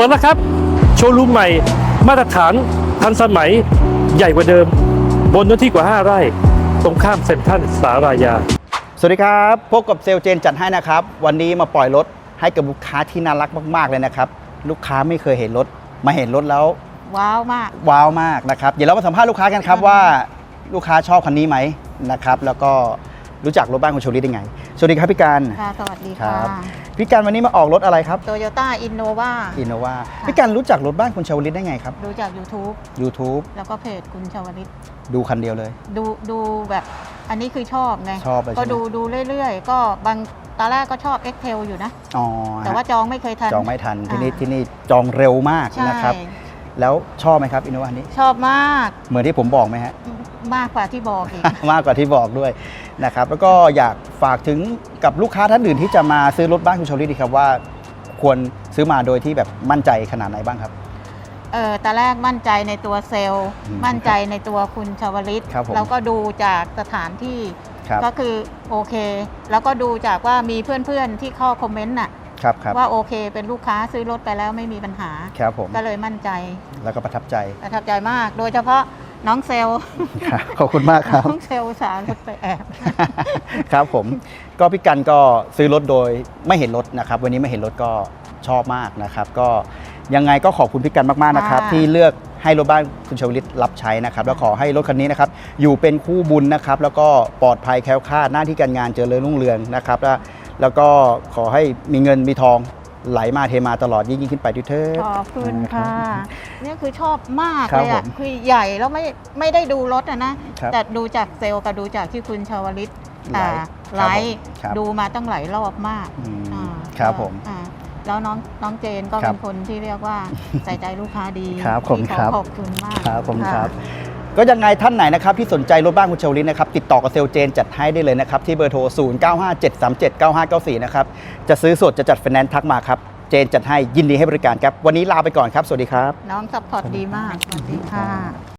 ปิดแล้วครับ โชว์รูมใหม่ มาตรฐานทันสมัยใหญ่กว่าเดิม บนเนื้อที่กว่า 5 ไร่ ตรงข้ามเซ็นทรัลสารายา สวัสดีครับพบกับเซลลเจนจัดให้นะครับ วันนี้มาปล่อยรถให้กับลูกค้าที่น่ารักมาก ๆ เลยนะครับ ลูกค้าไม่เคยเห็นรถ มาเห็นรถแล้ว ว้าวมาก ว้าวมากนะครับ เดี๋ยวเรามาสัมภาษณ์ลูกค้ากันครับค่ะว่า ลูกค้าชอบคันนี้ไหมนะครับ แล้วก็ รู้จักรถบ้านคุณโชลิได้ไงสวัสดีครับพี่การค่ะสวัสดีคค่ะรับพี่การวันนี้มาออกรถอะไรครับโตโยต้าอินโนวาอินโนวาพี่การรู้จักรถบ้านคุณชวลิตได้ไงครับดูจาก YouTube YouTube แล้วก็เพจคุณชาวลิตดูคันเดียวเลย ดูดูแบบอันนี้คือชอบไงชอบเลยก็ใช่ไหมดูดูเรื่อยๆ ก็บางตอนแรกก็ชอบ e x t e l อยู่นะอ๋อแต่ว่าจองไม่เคยทันจองไม่ทันที่นี่อ่าที่นี่จองเร็วมากใช่นะครับ แล้วชอบไหมครับอินโนวานี้ ชอบมากเหมือนที่ผมบอกไหมฮะ มากกว่าที่บอกอีก มากกว่าที่บอกด้วยนะครับ แล้วก็อยากฝากถึงกับลูกค้าท่านอื่นที่จะมาซื้อรถบ้านคุณโชลิดีครับว่า ควรซื้อมาโดยที่แบบมั่นใจขนาดไหนบ้างครับ เออตอนแรกมั่นใจในตัวเซลล์ อืมมั่นใจในตัวคุณชาวลิต ครับผมแล้วก็ดูจากสถานที่ ครับก็คือโอเค แล้วก็ดูจากว่ามีเพื่อนๆที่เข้าคอมเมนต์น่ะ ครับครับว่าโอเคเป็นลูกค้าซื้อรถไปแล้วไม่มีปัญหา ครับผม ก็เลยมั่นใจ แล้วก็ประทับใจ ประทับใจมาก โดยเฉพาะน้องเซลล์ครับขอบคุณมากครับ น้องเซลล์สารรถไปแอบ ครับผม ก็พี่กันก็ซื้อรถโดยไม่เห็นรถนะครับ วันนี้ไม่เห็นรถก็ชอบมากนะครับ ก็ยังไงก็ขอบคุณพี่กันมากๆนะครับค่ะที่เลือกให้รถบ้านคุณชวลิตรับใช้นะครับ แล้วขอให้รถคันนี้นะครับ อยู่เป็นคู่บุญนะครับ แล้วก็ปลอดภัยแคล้วคลาดหน้าที่การงานเจริญรุ่งเรืองนะครับแล้ว แล้วก็ขอให้มีเงินมีทองไหลมาเทมาตลอดยิ่งยิ่งขึ้นไปด้วยเถิด ขอบคุณค่ะ เนี่ยคือชอบมากครับเลยอะ ผมคือใหญ่แล้วไม่ไม่ได้ดูรถอะนะ ครับแต่ดูจากเซลล์กับดูจากที่คุณชาวลิตไลฟ์อ่าไลฟ์ครับดูมาตั้งหลายรอบมากอืมอ่าครับผมอ่าแล้วน้องน้องเจนก็ครัเป็บนคนที่เรียกว่า ใส่ใจลูกค้าดีครับผมที่ครัเขาบขอบคุณมากครับผมะ ครับ ก็ยังไงท่านไหนนะครับที่สนใจรถบ้านคุณเชวลินนะครับติดต่อกับเซลลเจนจัดให้ได้เลยนะครับที่เบอร์โทร 0957379594 นะครับจะซื้อสดจะจัดไฟแนนซ์ทักมาครับเจนจัดให้ยินดีให้บริการครับ วันนี้ลาไปก่อนครับ สวัสดีครับ น้องซัพพอร์ตดีมาก สวัสดีค่ะ